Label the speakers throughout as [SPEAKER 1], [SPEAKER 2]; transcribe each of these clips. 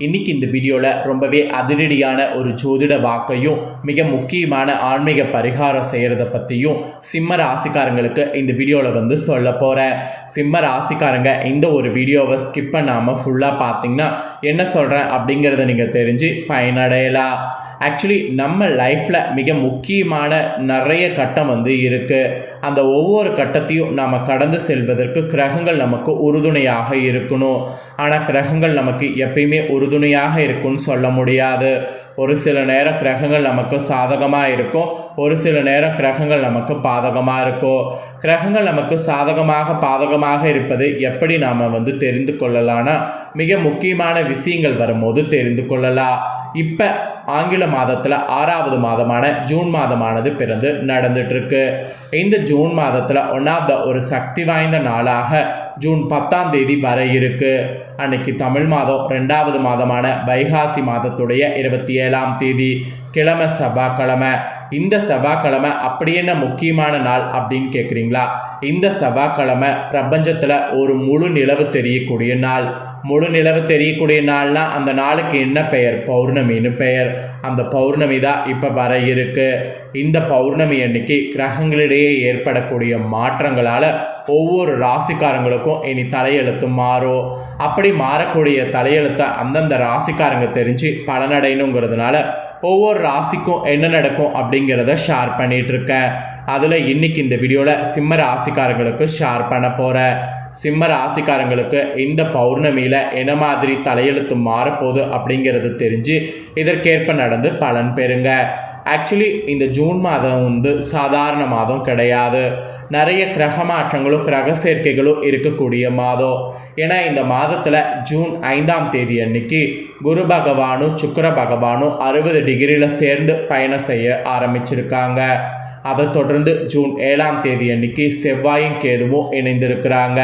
[SPEAKER 1] இன்னைக்கு இந்த வீடியோவில் ரொம்பவே அதிரடியான ஒரு ஜோதிட வாக்கையும் மிக முக்கியமான ஆன்மீக பரிகாரம் செய்கிறத பற்றியும் சிம்ம ராசிக்காரங்களுக்கு இந்த வீடியோவில் வந்து சொல்ல போகிறேன் சிம்ம ராசிக்காரங்க இந்த ஒரு வீடியோவை ஸ்கிப் பண்ணாமல் ஃபுல்லாக பார்த்தீங்கன்னா என்ன சொல்கிறேன் அப்படிங்கிறத நீங்கள் தெரிஞ்சு பயனடையலாம். ஆக்சுவலி நம்ம லைஃப்பில் மிக முக்கியமான நிறைய கட்டம் வந்து இருக்குது அந்த ஒவ்வொரு கட்டத்தையும் நாம் கடந்து செல்வதற்கு கிரகங்கள் நமக்கு உறுதுணையாக இருக்கணும். ஆனால் கிரகங்கள் நமக்கு எப்பயுமே உறுதுணையாக இருக்கும்னு சொல்ல முடியாது. ஒரு சில நேரம் கிரகங்கள் நமக்கு சாதகமாக இருக்கும். ஒரு சில நேரம் கிரகங்கள் நமக்கு பாதகமாக இருக்கும். கிரகங்கள் நமக்கு சாதகமாக பாதகமாக இருப்பது எப்படி நாம் வந்து தெரிந்து கொள்ளலாம்னா மிக முக்கியமான விஷயங்கள் வரும்போது தெரிந்து கொள்ளலாம். இப்போ ஆங்கில மாதத்தில் ஆறாவது மாதமான ஜூன் மாதமானது பிறந்து நடந்துட்டுருக்கு இந்த ஜூன் மாதத்தில் ஒன் ஆஃப் த ஒரு சக்தி வாய்ந்த நாளாக ஜூன் பத்தாம் தேதி வர இருக்கு. அன்னைக்கு தமிழ் மாதம் ரெண்டாவது மாதமான வைகாசி மாதத்துடைய இருபத்தி ஏழாம் தேதி கிழமை செவ்வாய்க்கிழமை. இந்த செவ்வாய்க்கிழமை அப்படி என்ன முக்கியமான நாள் அப்படின்னு கேட்குறீங்களா இந்த செவ்வாய்க்கிழமை பிரபஞ்சத்தில் ஒரு முழு நிலவு தெரியக்கூடிய நாள். முழு நிலவு தெரியக்கூடிய நாள்னா அந்த நாளுக்கு என்ன பெயர்? பௌர்ணமின்னு பெயர். அந்த பௌர்ணமி தான் இப்போ வர இருக்குது இந்த பௌர்ணமி அன்னைக்கு கிரகங்களிடையே ஏற்படக்கூடிய மாற்றங்களால் ஒவ்வொரு ராசிக்காரங்களுக்கும் இனி தலையெழுத்து மாறும். அப்படி மாறக்கூடிய தலையெழுத்தை அந்தந்த ராசிக்காரங்க தெரிஞ்சு பலனடையணுங்கிறதுனால ஒவ்வொரு ராசிக்கும் என்ன நடக்கும் அப்படிங்கிறத ஷேர் பண்ணிகிட்ருக்கேன் அதில் இன்னைக்கு இந்த வீடியோவில் சிம்ம ராசிக்காரங்களுக்கு ஷேர் பண்ண போகிறேன் சிம்ம ராசிக்காரங்களுக்கு இந்த பௌர்ணமியில் என்ன மாதிரி தலையெழுத்து மாறப்போகுது அப்படிங்கிறது தெரிஞ்சு இதற்கேற்ப நடந்து பலன் பெறுங்க. ஆக்சுவலி இந்த ஜூன் மாதம் வந்து சாதாரண மாதம் கிடையாது. நிறைய கிரக மாற்றங்களும் கிரக சேர்க்கைகளும் இருக்கக்கூடிய மாதம். ஏன்னா இந்த மாதத்தில் ஜூன் ஐந்தாம் தேதி அன்னைக்கு குரு பகவானும் சுக்கர பகவானும் அறுபது டிகிரியில் சேர்ந்து பயணம் செய்ய ஆரம்பிச்சிருக்காங்க. அதை தொடர்ந்து ஜூன் ஏழாம் தேதி அன்னைக்கு செவ்வாயும் கேதுவும் இணைந்திருக்கிறாங்க.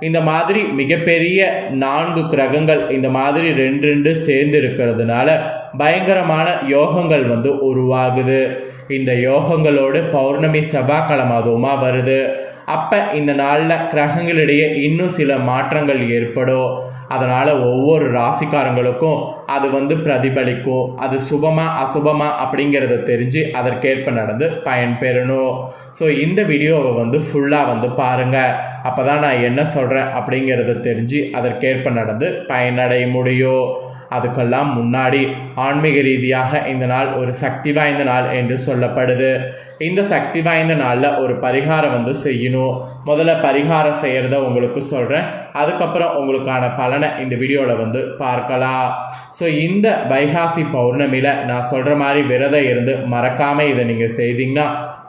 [SPEAKER 1] இந்த மாதிரி மிகப்பெரிய நான்கு கிரகங்கள் இந்த மாதிரி ரெண்டு ரெண்டு சேர்ந்து இருக்கிறதுனால பயங்கரமான யோகங்கள் வந்து உருவாகுது. இந்த யோகங்களோடு பௌர்ணமி செவ்வாய்க்கிழமை அதுவுமா வருது. அப்போ இந்த நாளில் கிரகங்களிடையே இன்னும் சில மாற்றங்கள் ஏற்படும். அதனால் ஒவ்வொரு ராசிக்காரங்களுக்கும் அது வந்து பிரதிபலிக்கும். அது சுபமா அசுபமா அப்படிங்கிறத தெரிஞ்சு அதற்கேற்ப நடந்து பயன்பெறணும். ஸோ இந்த வீடியோவை வந்து ஃபுல்லாக வந்து பாருங்கள் அப்போ தான் நான் என்ன சொல்கிறேன் அப்படிங்கிறத தெரிஞ்சு அதற்கேற்ப நடந்து பயனடைய முடியும். அதுக்கெல்லாம் முன்னாடி ஆன்மீக ரீதியாக இந்த நாள் ஒரு சக்தி வாய்ந்த நாள் என்று சொல்லப்படுது. இந்த சக்தி வாய்ந்த நாளில் ஒரு பரிகாரம் வந்து செய்யணும். முதல்ல பரிகாரம் செய்கிறத உங்களுக்கு சொல்கிறேன் அதுக்கப்புறம் உங்களுக்கான பலனை இந்த வீடியோவில் வந்து பார்க்கலாம். ஸோ இந்த வைகாசி பௌர்ணமியில் நான் சொல்கிற மாதிரி விரதம் இருந்து மறக்காமல் இதை நீங்கள் செய்தீங்கன்னா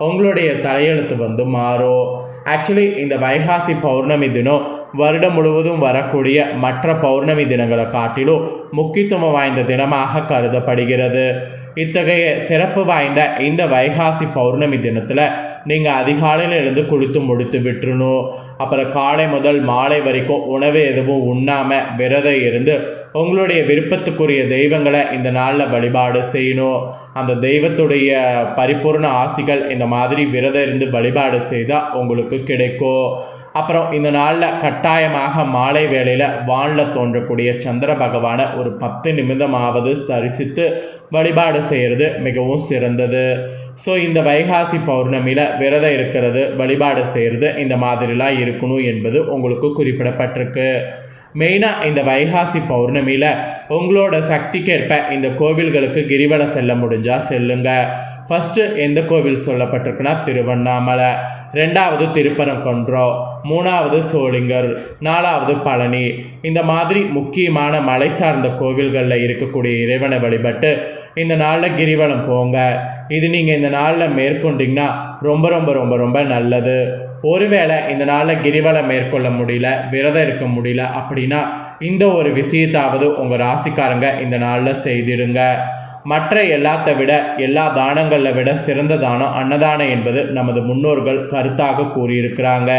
[SPEAKER 1] உங்களுடைய தலையெழுத்து வந்து மாறும். ஆக்சுவலி இந்த வைகாசி பௌர்ணமி தினம் வருடம் முழுவதும் வரக்கூடிய மற்ற பௌர்ணமி தினங்களை காட்டிலும் முக்கியத்துவம் வாய்ந்த தினமாக கருதப்படுகிறது. இத்தகைய சிறப்பு வாய்ந்த இந்த வைகாசி பௌர்ணமி தினத்தில் நீங்கள் அதிகாலையில் எழுந்து குளித்து முடித்து விட்டுருணும் அப்புறம் காலை முதல் மாலை வரைக்கும் உணவு எதுவும் உண்ணாமல் விரதம் இருந்து உங்களுடைய விருப்பத்துக்குரிய தெய்வங்களை இந்த நாளில் வழிபாடு செய்யணும். அந்த தெய்வத்துடைய பரிபூர்ண ஆசிகள் இந்த மாதிரி விரதம் இருந்து வழிபாடு செய்தால் உங்களுக்கு கிடைக்கும். அப்புறம் இந்த நாளில் கட்டாயமாக மாலை வேளையில் வானில் தோன்றக்கூடிய சந்திர பகவானை ஒரு பத்து நிமிடமாவது தரிசித்து வழிபாடு செய்கிறது மிகவும் சிறந்தது. ஸோ இந்த வைகாசி பௌர்ணமியில் விரதம் இருக்கிறது வழிபாடு செய்கிறது இந்த மாதிரிலாம் இருக்கணும் என்பது உங்களுக்கு குறிப்பிடப்பட்டிருக்கு. மெயினாக இந்த வைகாசி பௌர்ணமியில் உங்களோட சக்திக்கேற்ப இந்த கோவில்களுக்கு கிரிவலம் செல்ல முடிஞ்சால் செல்லுங்கள் ஃபஸ்ட்டு எந்த கோவில் சொல்லப்பட்டிருக்குன்னா திருவண்ணாமலை ரெண்டாவது திருப்பரங்குன்றம் மூணாவது சோளிங்கர் நாலாவது பழனி. இந்த மாதிரி முக்கியமான மலை சார்ந்த கோவில்களில் இருக்கக்கூடிய இறைவனை வழிபட்டு இந்த நாளில் கிரிவலம் போங்க. இது நீங்கள் இந்த நாளில் மேற்கொண்டிங்கன்னா ரொம்ப ரொம்ப ரொம்ப ரொம்ப நல்லது. ஒருவேளை இந்த நாளில் கிரிவலம் மேற்கொள்ள முடியல விரதம் இருக்க முடியல அப்படின்னா இந்த ஒரு விஷயத்தாவது உங்கள் ராசிக்காரங்க இந்த நாளில் செய்திடுங்க. மற்ற எல்லாத்த விட எல்லா தானங்களை விட சிறந்த தானம் அன்னதானம் என்பது நமது முன்னோர்கள் கருத்தாக கூறியிருக்கிறாங்க.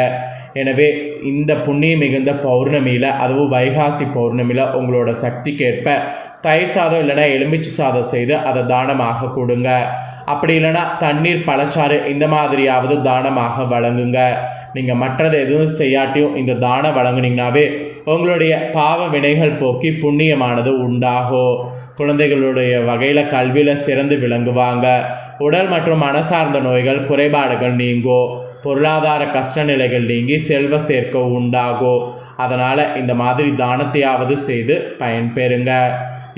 [SPEAKER 1] எனவே இந்த புண்ணியம் மிகுந்த பௌர்ணமியில் அதுவும் வைகாசி பௌர்ணமியில் உங்களோட சக்திக்கேற்ப தயிர் சாதம் இல்லைன்னா எலுமிச்சை சாதம் செய்து அதை தானமாக கொடுங்க. அப்படி இல்லைன்னா தண்ணீர் பழச்சாறு இந்த மாதிரியாவது தானமாக வழங்குங்க. நீங்கள் மற்றது எதுவும் செய்யாட்டியும் இந்த தானம் வழங்குனீங்கனாவே உங்களுடைய பாவ வினைகள் போக்கி புண்ணியமானது உண்டாகும். குழந்தைகளுடைய வகையில் கல்வியில் சிறந்து விளங்குவாங்க. உடல் மற்றும் மனசார்ந்த நோய்கள் குறைபாடுகள் நீங்கும் பொருளாதார கஷ்ட நிலைகள் நீங்கி செல்வ சேர்க்க உண்டாகும் அதனால் இந்த மாதிரி தானத்தையாவது செய்து பயன்பெறுங்க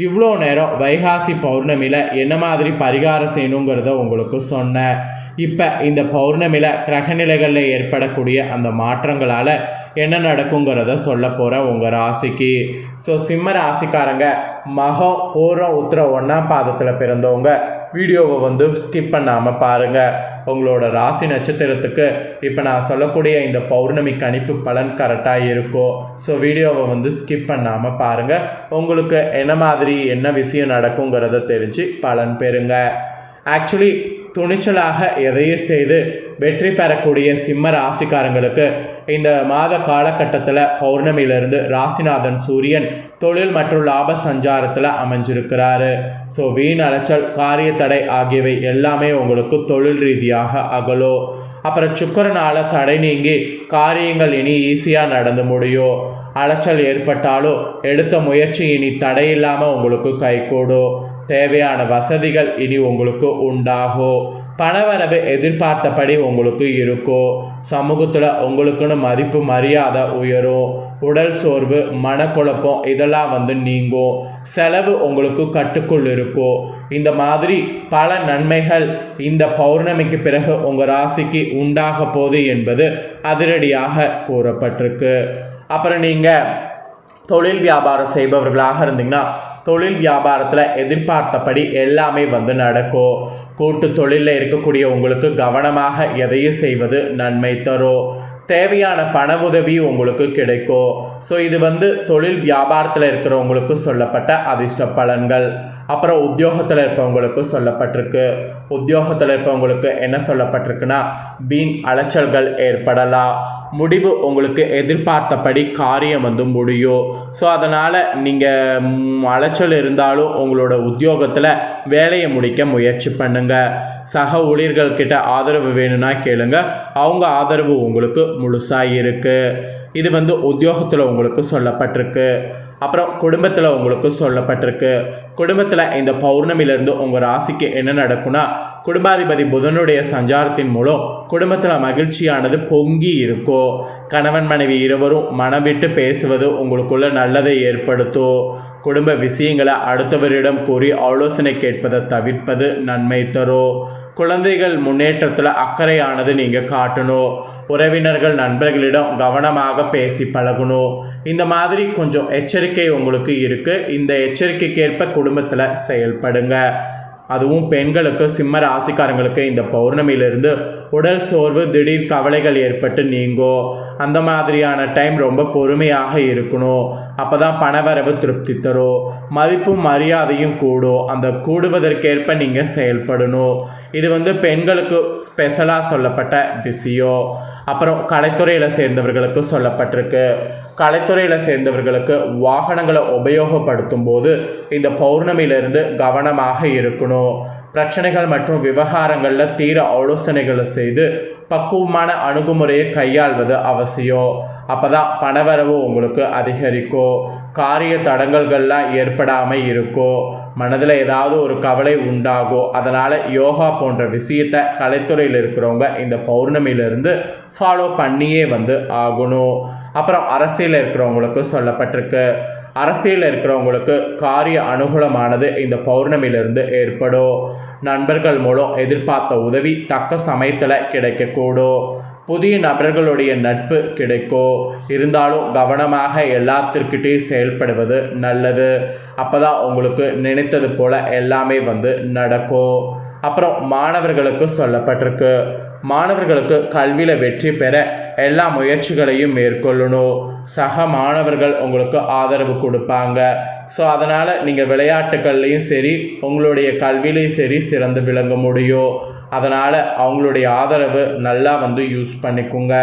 [SPEAKER 1] இவ்வளோ நேரம் வைகாசி பௌர்ணமியில் என்ன மாதிரி பரிகாரம் செய்யணுங்கிறத உங்களுக்கு சொன்னேன். இப்போ இந்த பௌர்ணமியில் கிரகநிலைகளில் ஏற்படக்கூடிய அந்த மாற்றங்களால் என்ன நடக்குங்கிறத சொல்ல போகிறேன் உங்கள் ராசிக்கு. ஸோ சிம்ம ராசிக்காரங்க மகம் பூர்வம் உத்திர ஒன்றாம் பாதத்தில் பிறந்தவங்க வீடியோவை வந்து ஸ்கிப் பண்ணாமல் பாருங்கள் உங்களோட ராசி நட்சத்திரத்துக்கு இப்போ நான் சொல்லக்கூடிய இந்த பௌர்ணமி கணிப்பு பலன் கரெக்டாக இருக்கும் ஸோ வீடியோவை வந்து ஸ்கிப் பண்ணாமல் பாருங்கள் உங்களுக்கு என்ன மாதிரி என்ன விஷயம் நடக்குங்கிறத தெரிஞ்சு பலன் பெறுங்க. ஆக்சுவலி துணிச்சலாக எதையும் செய்து வெற்றி பெறக்கூடிய சிம்ம ராசிக்காரங்களுக்கு இந்த மாத காலகட்டத்தில் பௌர்ணமியிலிருந்து ராசிநாதன் சூரியன் தொழில் மற்றும் லாப சஞ்சாரத்தில் அமைஞ்சிருக்கிறாரு. ஸோ வீண் அலைச்சல் காரிய தடை ஆகியவை எல்லாமே உங்களுக்கு தொழில் ரீதியாக அகலோ. அப்புறம் சுக்கரனால் தடை நீங்கி காரியங்கள் இனி ஈஸியாக நடந்து முடியும் அலைச்சல் ஏற்பட்டாலும் எடுத்த முயற்சி இனி தடையில்லாமல் உங்களுக்கு கைகூடும் தேவையான வசதிகள் இனி உங்களுக்கு உண்டாகும் பணவரவு எதிர்பார்த்தபடி உங்களுக்கு இருக்கும் சமூகத்தில் உங்களுக்குன்னு மதிப்பு மரியாதை உயரும் உடல் சோர்வு மனக்குழப்பம் இதெல்லாம் வந்து நீங்கும் செலவு உங்களுக்கு கட்டுக்குள் இருக்கும் இந்த மாதிரி பல நன்மைகள் இந்த பௌர்ணமிக்கு பிறகு உங்கள் ராசிக்கு உண்டாக போகுது என்பது அதிரடியாக கூறப்பட்டிருக்கு. அப்புறம் நீங்கள் தொழில் வியாபாரம் செய்பவர்களாக இருந்தீங்கன்னா தொழில் வியாபாரத்தில் எதிர்பார்த்தபடி எல்லாமே வந்து நடக்கும் கூட்டு தொழிலில் இருக்கக்கூடிய உங்களுக்கு கவனமாக எதையும் செய்வது நன்மை தரும் தேவையான பண உதவி உங்களுக்கு கிடைக்கும் ஸோ இது வந்து தொழில் வியாபாரத்தில் இருக்கிறவங்களுக்கு சொல்லப்பட்ட அதிர்ஷ்ட பலன்கள். அப்புறம் உத்தியோகத்தில் இருப்பவங்களுக்கு சொல்லப்பட்டிருக்கு. உத்தியோகத்தில் இருப்பவங்களுக்கு என்ன சொல்லப்பட்டிருக்குன்னா வீண் அலைச்சல்கள் ஏற்படலாம். முடிவு உங்களுக்கு எதிர்பார்த்தபடி காரியம் வந்து முடியும். ஸோ அதனால் நீங்கள் அலைச்சல் இருந்தாலும் உங்களோட உத்தியோகத்தில் வேலையை முடிக்க முயற்சி பண்ணுங்கள் சக ஊழியர்கள்கிட்ட ஆதரவு வேணும்னா கேளுங்க. அவங்க ஆதரவு உங்களுக்கு முழுசாக இருக்குது இது வந்து உத்தியோகத்தில் உங்களுக்கு சொல்லப்பட்டிருக்கு. அப்புறம் குடும்பத்தில் உங்களுக்கு சொல்லப்பட்டிருக்கு. குடும்பத்தில் இந்த பௌர்ணமியிலேருந்து உங்கள் ராசிக்கு என்ன நடக்கும்னா குடும்பாதிபதி புதனுடைய சஞ்சாரத்தின் மூலம் குடும்பத்தில் மகிழ்ச்சியானது பொங்கி இருக்கும் கணவன் மனைவி இருவரும் மனம் விட்டு பேசுவது உங்களுக்குள்ள நல்லதை ஏற்படுத்தும். குடும்ப விஷயங்களை அடுத்தவரிடம் கூறி ஆலோசனை கேட்பதை தவிர்ப்பது நன்மை தரும். குழந்தைகள் முன்னேற்றத்தில் அக்கறையானது நீங்கள் காட்டணும். உறவினர்கள் நண்பர்களிடம் கவனமாக பேசி பழகணும். இந்த மாதிரி கொஞ்சம் எச்சரிக்கை உங்களுக்கு இருக்குது இந்த எச்சரிக்கைக்கேற்ப குடும்பத்தில் செயல்படுங்க. அதுவும் பெண்களுக்கு சிம்ம ராசிக்காரங்களுக்கு இந்த பௌர்ணமியிலிருந்து உடல் சோர்வு திடீர் கவலைகள் ஏற்பட்டு நீங்கும் அந்த மாதிரியான டைம் ரொம்ப பொறுமையாக இருக்கணும் அப்போ தான் பணவரவு திருப்தி தரும் மதிப்பும் மரியாதையும் கூடும் அந்த கூடுவதற்கேற்ப நீங்கள் செயல்படணும் இது வந்து பெண்களுக்கு ஸ்பெஷலாக சொல்லப்பட்ட விஷயம் அப்புறம் கலைத்துறையில் சேர்ந்தவர்களுக்கு சொல்லப்பட்டிருக்கு. கலைத்துறையில் சேர்ந்தவர்களுக்கு வாகனங்களை உபயோகப்படுத்தும் போது இந்த பௌர்ணமியிலிருந்து கவனமாக இருக்கணும். பிரச்சனைகள் மற்றும் விவகாரங்களில் தீர ஆலோசனைகளை செய்து பக்குவமான அணுகுமுறையை கையாள்வது அவசியம். அப்போ தான் பணவரவு உங்களுக்கு அதிகரிக்கும். காரிய தடங்கல்கள்லாம் ஏற்படாமல் இருக்கோ மனதில் ஏதாவது ஒரு கவலை உண்டாகும் அதனால் யோகா போன்ற விஷயத்தை கலைத்துறையில் இருக்கிறவங்க இந்த பௌர்ணமியிலிருந்து ஃபாலோ பண்ணியே வந்து ஆகணும். அப்புறம் அரசியலில் இருக்கிறவங்களுக்கு சொல்லப்பட்டிருக்கு. அரசியலில் இருக்கிறவங்களுக்கு காரிய அனுகூலமானது இந்த பௌர்ணமியிலிருந்து ஏற்படும். நண்பர்கள் மூலம் எதிர்பார்த்த உதவி தக்க சமயத்தில் கிடைக்கக்கூடும். புதிய நபர்களுடைய நட்பு கிடைக்கும் இருந்தாலும் கவனமாக எல்லாத்திற்கிட்டையும் செயல்படுவது நல்லது. அப்போ தான் உங்களுக்கு நினைத்தது போல் எல்லாமே வந்து நடக்கும் அப்புறம் மாணவர்களுக்கு சொல்லப்பட்டிருக்கு. மாணவர்களுக்கு கல்வியில் வெற்றி பெற எல்லா முயற்சிகளையும் மேற்கொள்ளணும் சக மாணவர்கள் உங்களுக்கு ஆதரவு கொடுப்பாங்க. ஸோ அதனால் நீங்கள் விளையாட்டுகள்லேயும் சரி உங்களுடைய கல்வியிலையும் சரி சிறந்து விளங்க முடியும் அதனால் அவங்களுடைய ஆதரவு நல்லா வந்து யூஸ் பண்ணிக்கோங்க.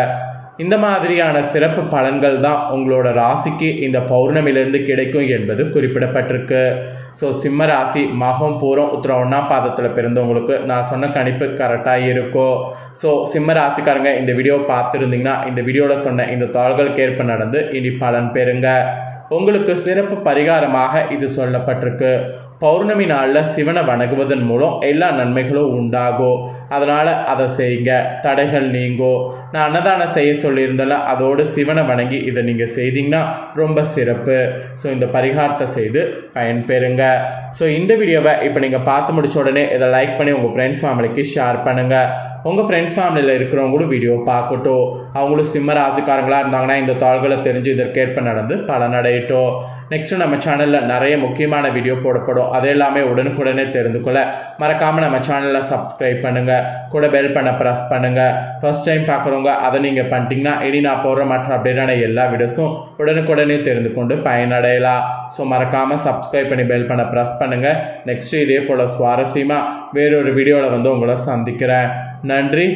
[SPEAKER 1] இந்த மாதிரியான சிறப்பு பலன்கள் தான் உங்களோட ராசிக்கு இந்த பௌர்ணமிலிருந்து கிடைக்கும் என்பது குறிப்பிடப்பட்டிருக்கு. ஸோ சிம்ம ராசி மகம் பூரம் உத்திர ஒன்றா பாதத்தில் பிறந்தவங்களுக்கு நான் சொன்ன கணிப்பு கரெக்டாக இருக்கும் ஸோ சிம்ம ராசிக்காரங்க இந்த வீடியோ பார்த்துருந்தீங்கன்னா இந்த வீடியோவில் சொன்ன இந்த தாள்களுக்கு ஏற்ப நடந்து இனி பலன் பெறுங்க. உங்களுக்கு சிறப்பு பரிகாரமாக இது சொல்லப்பட்டிருக்கு. பௌர்ணமி நாளில் சிவனை வணங்குவதன் மூலம் எல்லா நன்மைகளும் உண்டாகும் அதனால் அதை செய்யுங்க தடைகள் நீங்கும் நான் அன்னதானம் செய்ய சொல்லியிருந்தேன்ல அதோடு சிவனை வணங்கி இதை நீங்கள் செய்தீங்கன்னா ரொம்ப சிறப்பு. ஸோ இந்த பரிகாரத்தை செய்து பயன்பெறுங்க. ஸோ இந்த வீடியோவை இப்போ நீங்கள் பார்த்து முடிச்ச உடனே இதை லைக் பண்ணி உங்கள் ஃப்ரெண்ட்ஸ் ஃபேமிலிக்கு ஷேர் பண்ணுங்கள் உங்கள் ஃப்ரெண்ட்ஸ் ஃபேமிலியில் இருக்கிறவங்களும் வீடியோ பார்க்கட்டும். அவங்களும் சிம்ம ராசிக்காரங்களாக இருந்தாங்கன்னா இந்த தாள்களை தெரிஞ்சு இதற்கேற்ப நடந்து பலனடையட்டும். நெக்ஸ்ட்டு நம்ம சேனலில் நிறைய முக்கியமான வீடியோ போடப்படும். அது எல்லாமே உடனுக்குடனே தெரிந்து கொள்ள மறக்காமல் நம்ம சேனலில் சப்ஸ்கிரைப் பண்ணுங்கள் கூட பெல் பண்ண ப்ரெஸ் பண்ணுங்கள் ஃபர்ஸ்ட் டைம் பார்க்குறவங்க அதை நீங்கள் பண்ணிட்டீங்கன்னா இனி நான் போடுற மற்ற அப்டேட்டான எல்லா வீடியோஸும் உடனுக்குடனே தெரிந்து கொண்டு பயனடையலாம். ஸோ மறக்காமல் சப்ஸ்கிரைப் பண்ணி பெல் பண்ண ப்ரெஸ் பண்ணுங்கள் நெக்ஸ்ட்டு இதே போல் சுவாரஸ்யமாக வேறொரு வீடியோவில் வந்து உங்களை சந்திக்கிறேன். நன்றி.